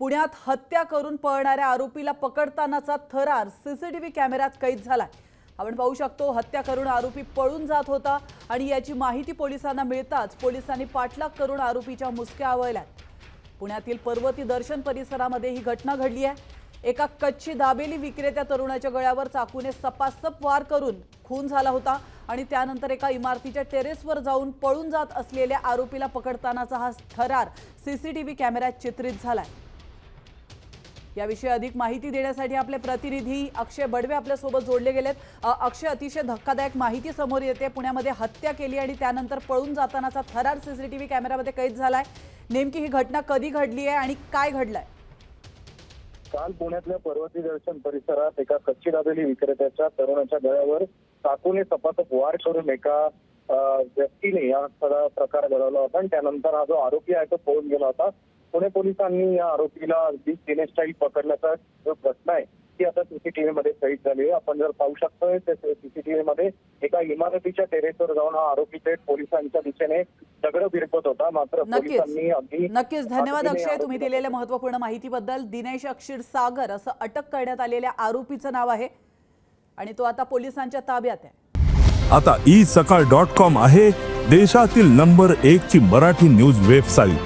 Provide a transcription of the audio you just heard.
पुण्यात हत्या करून पळणाऱ्या आरोपीला पकडतानाचा थरार सीसीटीव्ही कॅमेऱ्यात कैद झालाय. आपण पाहू शकतो हत्या करून आरोपी पळून जात होता आणि याची माहिती पोलिसांना मिळताच पोलिसांनी पाठलाग करून आरोपीच्या मुसक्या आवळल्यात. पुण्यातील पर्वती दर्शन परिसरामध्ये ही घटना घडली आहे. एका कच्ची दाबेली विक्रेत्या तरुणाच्या गळ्यावर चाकूने सपासप वार करून खून झाला होता आणि त्यानंतर एका इमारतीच्या टेरेसवर जाऊन पळून जात असलेल्या आरोपीला पकडतानाचा हा थरार सीसीटीव्ही कॅमेऱ्यात चित्रित झालाय. याविषयी अधिक माहिती देण्यासाठी आपले प्रतिनिधी अक्षय बडवे आपल्यासोबत जोडले गेलेत. अक्षय अतिशय धक्कादायक माहिती समोर येते. पुण्यामध्ये हत्या केली आणि त्यानंतर पळून जातानाचा थरार सीसीटीव्ही कॅमेरामध्ये कैद झालाय. नेमकी ही घटना कधी घडली आहे आणि काय घडलंय? काल पुण्यातल्या पर्वती दर्शन परिसरात एका कच्ची दाबेली विक्रेत्याच्या तरुणाच्या गळ्यावर चाकूने सपासप वार करून एका व्यक्तीने या सगळा प्रकार घडवला होता आणि त्यानंतर हा जो आरोपी आहे तो पळून गेला होता. पुणे पोलिसांनी या आरोपीला अगदी सिने स्टाईल पकडल्याचा जो घटना आहे ती आता सीसीटीव्ही मध्ये कैद झाली आहे. आपण जर पाहू शकतोय ते सीसीटीव्ही मध्ये एका इमारतीच्या टेरेसवर जाऊन हा आरोपी थेट पोलिसांच्या दिशेने दगड भिरपत होता. मात्र नक्कीच. पोलिसांनी अगदी नक्कीच. धन्यवाद अक्षय. तुम्ही दिलेल्या महत्त्वपूर्ण माहितीबद्दल दिनेश अक्षीर सागर असं अटक करण्यात आलेल्या आरोपीचं नाव आहे आणि तो आता पोलिसांच्या ताब्यात आहे. आता ई सकाळ डॉट कॉम आहे देशातील नंबर एक ची मराठी न्यूज वेबसाईट.